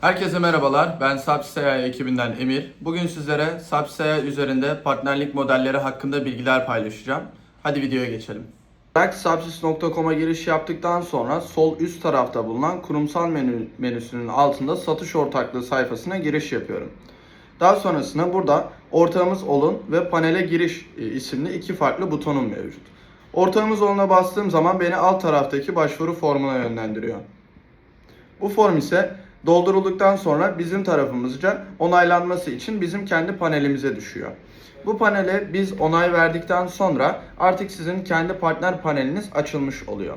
Herkese merhabalar. Ben Sapsaya ekibinden Emir. Bugün sizlere Sapsaya üzerinde partnerlik modelleri hakkında bilgiler paylaşacağım. Hadi videoya geçelim. Sapsis.com'a giriş yaptıktan sonra sol üst tarafta bulunan kurumsal menü, menüsünün altında satış ortaklığı sayfasına giriş yapıyorum. Daha sonrasında burada ortağımız olun ve panele giriş e, isimli iki farklı butonum mevcut. Ortağımız oluna bastığım zaman beni alt taraftaki başvuru formuna yönlendiriyor. Bu form ise doldurulduktan sonra bizim tarafımızca onaylanması için bizim kendi panelimize düşüyor. Bu panele biz onay verdikten sonra artık sizin kendi partner paneliniz açılmış oluyor.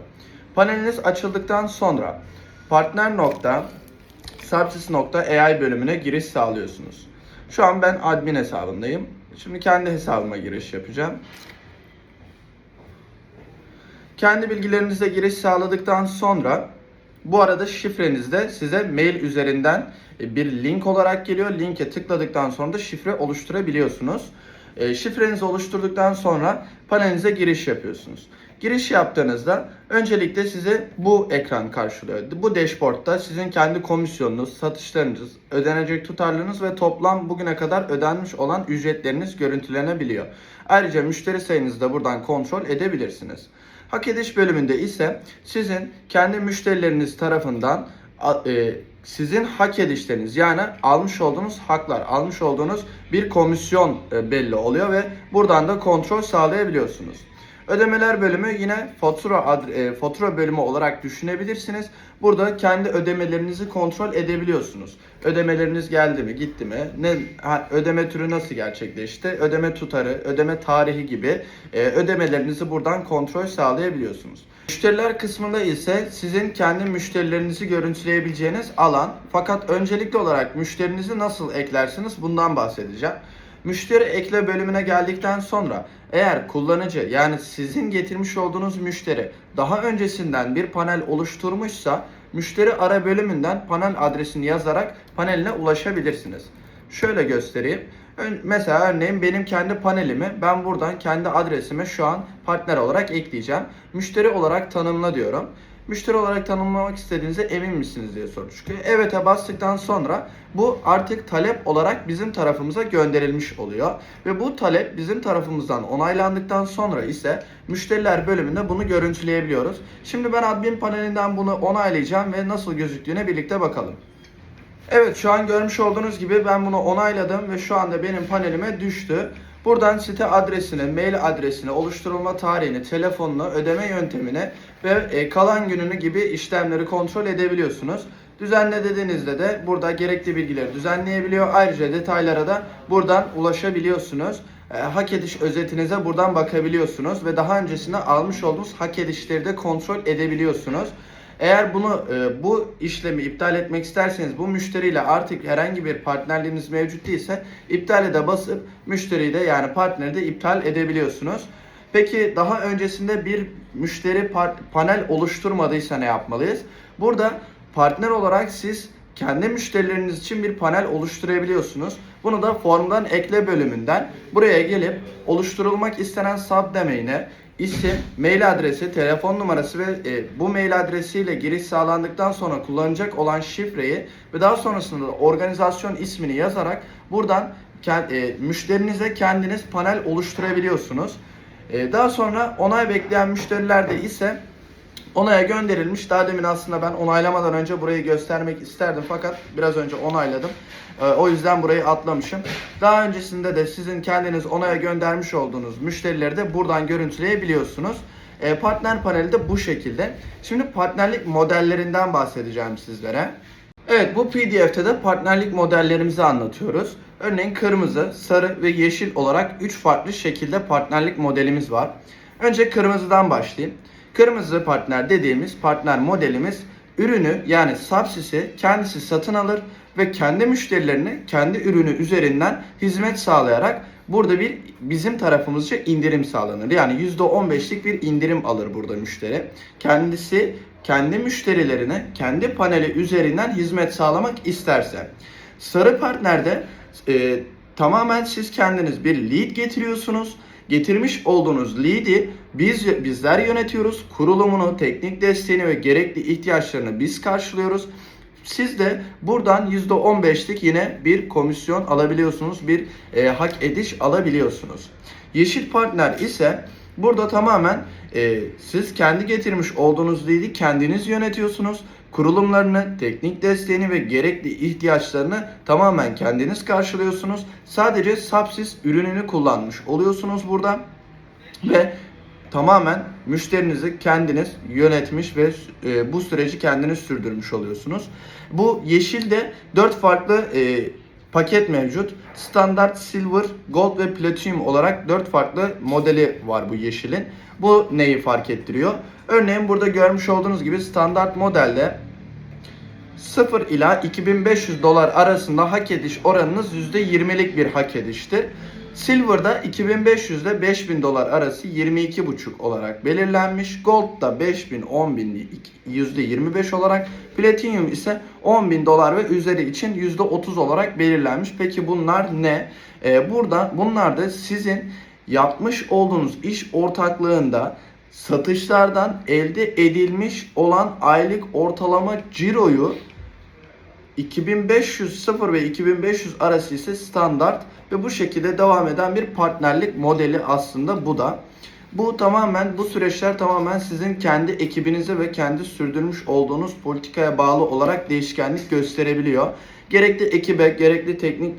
Paneliniz açıldıktan sonra partner.subsys.ai bölümüne giriş sağlıyorsunuz. Şu an ben admin hesabındayım. Şimdi kendi hesabıma giriş yapacağım. Kendi bilgilerinize giriş sağladıktan sonra bu arada şifreniz de size mail üzerinden e, bir link olarak geliyor. Linke tıkladıktan sonra da şifre oluşturabiliyorsunuz. E, Şifrenizi oluşturduktan sonra panelinize giriş yapıyorsunuz. Giriş yaptığınızda öncelikle size bu ekran karşılıyor. Bu dashboardta sizin kendi komisyonunuz, satışlarınız, ödenecek tutarlarınız ve toplam bugüne kadar ödenmiş olan ücretleriniz görüntülenebiliyor. Ayrıca müşteri sayınızı da buradan kontrol edebilirsiniz. Hak ediş bölümünde ise sizin kendi müşterileriniz tarafından e, sizin hak edişleriniz yani almış olduğunuz haklar, almış olduğunuz bir komisyon e, belli oluyor ve buradan da kontrol sağlayabiliyorsunuz. Ödemeler bölümü yine fatura adre- fatura bölümü olarak düşünebilirsiniz. Burada kendi ödemelerinizi kontrol edebiliyorsunuz. Ödemeleriniz geldi mi, gitti mi? Ne ha, ödeme türü nasıl gerçekleşti? Ödeme tutarı, ödeme tarihi gibi e, ödemelerinizi buradan kontrol sağlayabiliyorsunuz. Müşteriler kısmında ise sizin kendi müşterilerinizi görüntüleyebileceğiniz alan. Fakat öncelikli olarak müşterinizi nasıl eklersiniz bundan bahsedeceğim. Müşteri ekle bölümüne geldikten sonra eğer kullanıcı yani sizin getirmiş olduğunuz müşteri daha öncesinden bir panel oluşturmuşsa müşteri ara bölümünden panel adresini yazarak paneline ulaşabilirsiniz. Şöyle göstereyim. Mesela örneğin benim kendi panelimi ben buradan kendi adresime şu an partner olarak ekleyeceğim. Müşteri olarak tanımla diyorum. Müşteri olarak tanımlamak istediğinizde emin misiniz diye soru çıkıyor. Evet'e bastıktan sonra bu artık talep olarak bizim tarafımıza gönderilmiş oluyor. Ve bu talep bizim tarafımızdan onaylandıktan sonra ise müşteriler bölümünde bunu görüntüleyebiliyoruz. Şimdi ben admin panelinden bunu onaylayacağım ve nasıl gözüktüğüne birlikte bakalım. Evet şu an görmüş olduğunuz gibi ben bunu onayladım ve şu anda benim panelime düştü. Buradan site adresini, mail adresini, oluşturulma tarihini, telefonunu, ödeme yöntemini ve e, kalan gününü gibi işlemleri kontrol edebiliyorsunuz. Düzenle dediğinizde de burada gerekli bilgileri düzenleyebiliyor. Ayrıca detaylara da buradan ulaşabiliyorsunuz. E, hak ediş özetinize buradan bakabiliyorsunuz ve daha öncesinde almış olduğunuz hak edişleri de kontrol edebiliyorsunuz. Eğer bunu e, bu işlemi iptal etmek isterseniz bu müşteriyle artık herhangi bir partnerliğiniz mevcut değilse iptale de basıp müşteriyi de yani partneri de iptal edebiliyorsunuz. Peki daha öncesinde bir müşteri panel oluşturmadıysa ne yapmalıyız? Burada partner olarak siz kendi müşterileriniz için bir panel oluşturabiliyorsunuz. Bunu da formdan ekle bölümünden buraya gelip oluşturulmak istenen subdomain'e isim, mail adresi, telefon numarası ve e, bu mail adresiyle giriş sağlandıktan sonra kullanacak olan şifreyi ve daha sonrasında da organizasyon ismini yazarak buradan e, müşterinize kendiniz panel oluşturabiliyorsunuz. E, daha sonra onay bekleyen müşterilerde ise onaya gönderilmiş. Daha demin aslında ben onaylamadan önce burayı göstermek isterdim fakat biraz önce onayladım. Ee, o yüzden burayı atlamışım. Daha öncesinde de sizin kendiniz onaya göndermiş olduğunuz müşterileri de buradan görüntüleyebiliyorsunuz. Ee, partner paneli de bu şekilde. Şimdi partnerlik modellerinden bahsedeceğim sizlere. Evet bu PDF'te de partnerlik modellerimizi anlatıyoruz. Örneğin kırmızı, sarı ve yeşil olarak 3 farklı şekilde partnerlik modelimiz var. Önce kırmızıdan başlayayım. Kırmızı partner dediğimiz partner modelimiz ürünü yani subsisi kendisi satın alır ve kendi müşterilerine kendi ürünü üzerinden hizmet sağlayarak burada bir bizim tarafımızca indirim sağlanır. Yani %15'lik bir indirim alır burada müşteri. Kendisi kendi müşterilerine kendi paneli üzerinden hizmet sağlamak isterse. Sarı partnerde e, tamamen siz kendiniz bir lead getiriyorsunuz. Getirmiş olduğunuz lead'i biz bizler yönetiyoruz. Kurulumunu, teknik desteğini ve gerekli ihtiyaçlarını biz karşılıyoruz. Siz de buradan %15'lik yine bir komisyon alabiliyorsunuz. Bir e, hak ediş alabiliyorsunuz. Yeşil partner ise burada tamamen e, siz kendi getirmiş olduğunuz lead'i kendiniz yönetiyorsunuz. Kurulumlarını, teknik desteğini ve gerekli ihtiyaçlarını tamamen kendiniz karşılıyorsunuz. Sadece Subsys ürününü kullanmış oluyorsunuz burada. Ve tamamen müşterinizi kendiniz yönetmiş ve e, bu süreci kendiniz sürdürmüş oluyorsunuz. Bu yeşilde 4 farklı e, paket mevcut. Standart, Silver, Gold ve Platinum olarak 4 farklı modeli var bu yeşilin. Bu neyi fark ettiriyor? Örneğin burada görmüş olduğunuz gibi standart modelde 0 ila 2500 dolar arasında hak ediş oranınız %20'lik bir hak ediştir. Silver'da 2500 ile 5000 dolar arası 22,5 olarak belirlenmiş. Gold'da 5000 10000 %25 olarak, Platinum ise 10.000 dolar ve üzeri için %30 olarak belirlenmiş. Peki bunlar ne? Ee, burada bunlar da sizin yapmış olduğunuz iş ortaklığında satışlardan elde edilmiş olan aylık ortalama ciroyu 2500 0 ve 2500 arası ise standart ve bu şekilde devam eden bir partnerlik modeli aslında bu da. Bu tamamen bu süreçler tamamen sizin kendi ekibinize ve kendi sürdürmüş olduğunuz politikaya bağlı olarak değişkenlik gösterebiliyor. Gerekli ekibe, gerekli teknik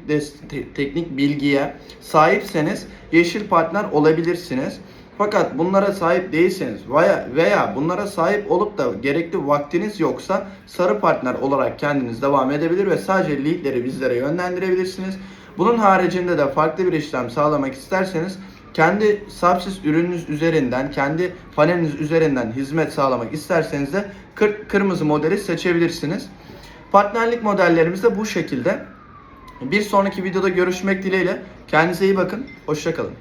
teknik bilgiye sahipseniz yeşil partner olabilirsiniz. Fakat bunlara sahip değilseniz veya veya bunlara sahip olup da gerekli vaktiniz yoksa sarı partner olarak kendiniz devam edebilir ve sadece leadleri bizlere yönlendirebilirsiniz. Bunun haricinde de farklı bir işlem sağlamak isterseniz kendi Subsys ürününüz üzerinden, kendi paneliniz üzerinden hizmet sağlamak isterseniz de kır- kırmızı modeli seçebilirsiniz. Partnerlik modellerimiz de bu şekilde. Bir sonraki videoda görüşmek dileğiyle. Kendinize iyi bakın. Hoşçakalın.